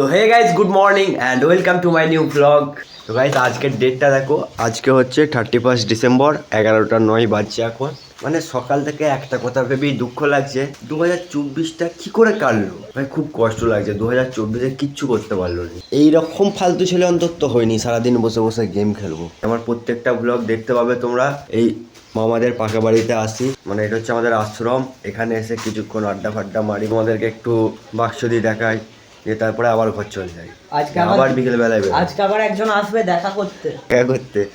তো হে guys good morning and welcome to my new blog তো guys আজকের ডেটটা দেখো, আজকে হচ্ছে থার্টি ফার্স্ট ডিসেম্বর এগারোটা নয় বাজছে এখন। মানে সকাল থেকে একটা কথা ভেবেই দুঃখ লাগছে দু হাজার চব্বিশটা কী করে কাটলো? ভাই, খুব কষ্ট লাগছে দু হাজার চব্বিশে কিচ্ছু করতে পারল না। এইরকম ফালতু ছেলে অন্তত হয়নি, সারাদিন বসে বসে গেম খেলব। আমার প্রত্যেকটা ব্লগ দেখতে পাবে তোমরা। এই মামাদের পাকা বাড়িতে আসি। মানে এটা হচ্ছে আমাদের আশ্রম। এখানে এসে কিছুক্ষণ আড্ডা ফাড্ডা মারি। তোমাদেরকে একটু বাক্স দিয়ে দেখাই। দিয়ে তারপরে আবার ঘর চলে যাই। আজকে আবার- বিকেল বেলায় আজকে আবার একজন আসবে দেখা করতে। দেখা করতে।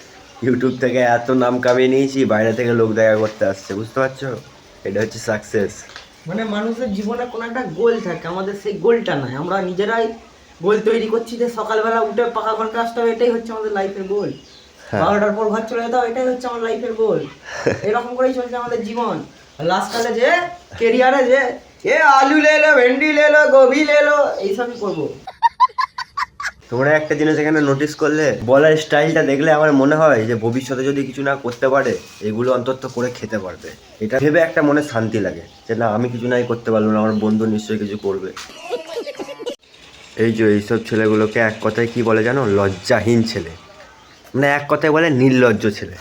ইউটিউব থেকে এত নাম কামিয়ে নিয়েছি বাইরে থেকে লোক দেখা করতে আসছে বুঝতে পারছ? এটা হচ্ছে সাকসেস মানে মানুষের জীবনে কোনো একটা গোল থাকে আমাদের সেই গোলটা নাই। আমরা নিজেরাই গোল তৈরি করছি যে সকালবেলা উঠে পাকা ঘর কাজটা হবে, এটাই হচ্ছে আমাদের লাইফের গোল হ্যাঁ। বারোটার পর ঘর চলে যেতে এটাই হচ্ছে আমার লাইফের গোল এরকম করেই চলছে আমাদের জীবন। লাস্টকালে যে কেরিয়ারে যে এ আলু লে লো ভেন্ডি লে লো গোবি লে লো এইসবই করব। তোমরা একটা জিনিস এখানে নোটিস করলে বলার স্টাইলটা দেখলে আমার মনে হয় যে ভবিষ্যতে যদি কিছু না করতে পারে এগুলো অন্তত করে খেতে পারবে। এটা ভেবে একটা মনে শান্তি লাগে যে না আমি কিছু নাই করতে পারব না আমার বন্ধু নিশ্চয়ই কিছু করবে। এই যে এইসব ছেলেগুলোকে এক কথায় কি বলে জানো? লজ্জাহীন ছেলে। মানে এক কথায় বলে নির্লজ্জ ছেলে।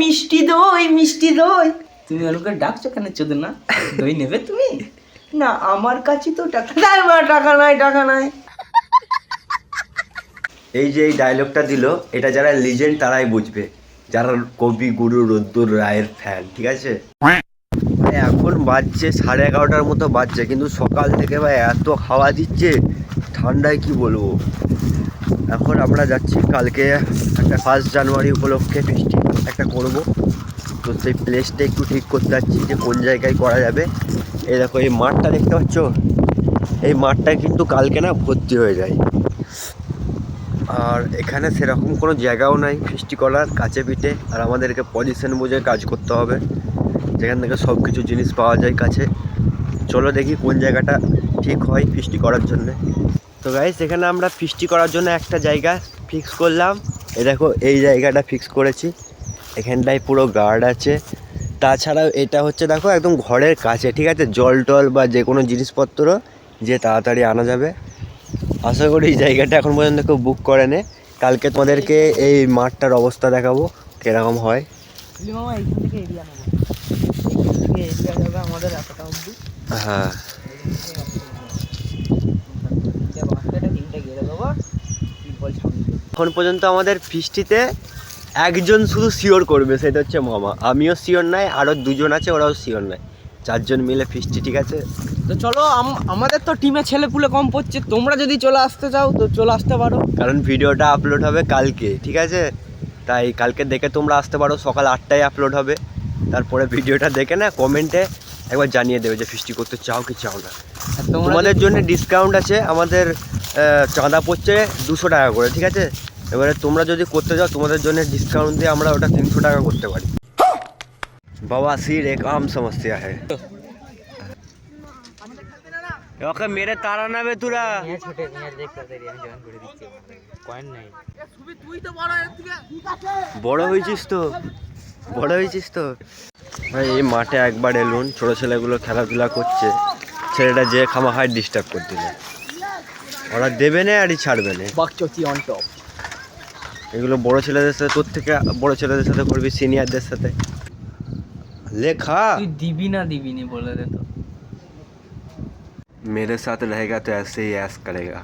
মিষ্টি দই মিষ্টি দই। তুমি আলুকে ডাকছো কেন চোদন? না দই নেবে তুমি? না আমার কাছে তো টাকা নাই মা টাকা নাই টাকা নাই। এই যে এই ডায়লগটা দিল এটা যারা লিজেন্ড তারাই বুঝবে। যারা কবি গুরু রদ্দুর রায়ের ফ্যান ঠিক আছে? ভাই, এখন বাজছে সাড়ে এগারোটার মতো বাজছে কিন্তু সকাল থেকে ভাই এত হাওয়া দিচ্ছে ঠান্ডায় কি বলব? এখন আমরা যাচ্ছি কালকে একটা ফার্স্ট জানুয়ারি উপলক্ষে ফিস্টি একটা করব। তো সেই প্লেসটা একটু ঠিক করতে যাচ্ছি যে কোন জায়গায় করা যাবে। এই দেখো, এই মাঠটা দেখতে পাচ্ছ? এই মাঠটা কিন্তু কালকে না ভর্তি হয়ে যায়। আর এখানে সেরকম কোনো জায়গাও নাই ফিস্টি করার, কাছে পিঠে, আর আমাদেরকে পজিশন বুঝে কাজ করতে হবে। যেখান থেকে সব কিছু জিনিস পাওয়া যায় কাছে। চলো দেখি কোন জায়গাটা ঠিক হয় ফিস্টি করার জন্য। তো গাইস এখানে আমরা ফিস্টি করার জন্য একটা জায়গা ফিক্স করলাম। এ দেখো, এই জায়গাটা ফিক্স করেছি। এখানটায় পুরো গার্ড আছে। তাছাড়াও এটা হচ্ছে দেখো একদম ঘরের কাছে ঠিক আছে? জল টল বা যে কোনো জিনিসপত্র যে তাড়াতাড়ি আনা যাবে। আশা করি এই জায়গাটা এখন পর্যন্ত কেউ বুক করে নে কালকে তোমাদেরকে এই মাঠটার অবস্থা দেখাবো কীরকম হয়। হ্যাঁ। এখন পর্যন্ত আমাদের ফিস্টিতে একজন শুধু শিওর করবে সেটা হচ্ছে মামা। আমিও শিওর নাই আরও দুজন আছে ওরাও শিওর নাই। চারজন মিলে ফিস্টি ঠিক আছে? তো চলো আম- আমাদের তো টিমে ছেলে পুলে কম পড়ছে তোমরা যদি চলে আসতে চাও তো চলে আসতে পারো। কারণ ভিডিওটা আপলোড হবে কালকে ঠিক আছে? তাই কালকে দেখে তোমরা আসতে পারো সকাল আটটায় আপলোড হবে। তারপরে ভিডিওটা দেখে না কমেন্টে একবার জানিয়ে দেবে যে ফিস্টি করতে চাও কি চাও না। তোমাদের জন্য ডিসকাউন্ট আছে আমাদের চাঁদা পড়ছে দুশো টাকা করে ঠিক আছে? এবারে তোমরা যদি করতে যাও তোমাদের জন্য ডিসকাউন্ট দিয়ে আমরা ওটা তিনশো টাকা করতে পারি। বাবা সির এক আম সমস্যা है ওকে মেরে তারা নাবে তোরা বড় হয়েছিস তো। বড় হয়েছিস তো। ভাই এই মাঠে একবার এলুন ছোটো ছেলেগুলো খেলাধুলা করছে। ছেলেটা যে খামাখায় ডিস্টার্ব করতে ওরা দেবে না আরই ছাড়বে না। বাকচতি অন টপ এগুলো বড় ছেলেদের সাথে তোর থেকে বড় ছেলেদের সাথে করবি সিনিয়রদের সাথে লেখা তুই দিবি না দিবি নি বলে দে তো मेरे साथ रहेगा तो ऐसे ही ऐस करेगा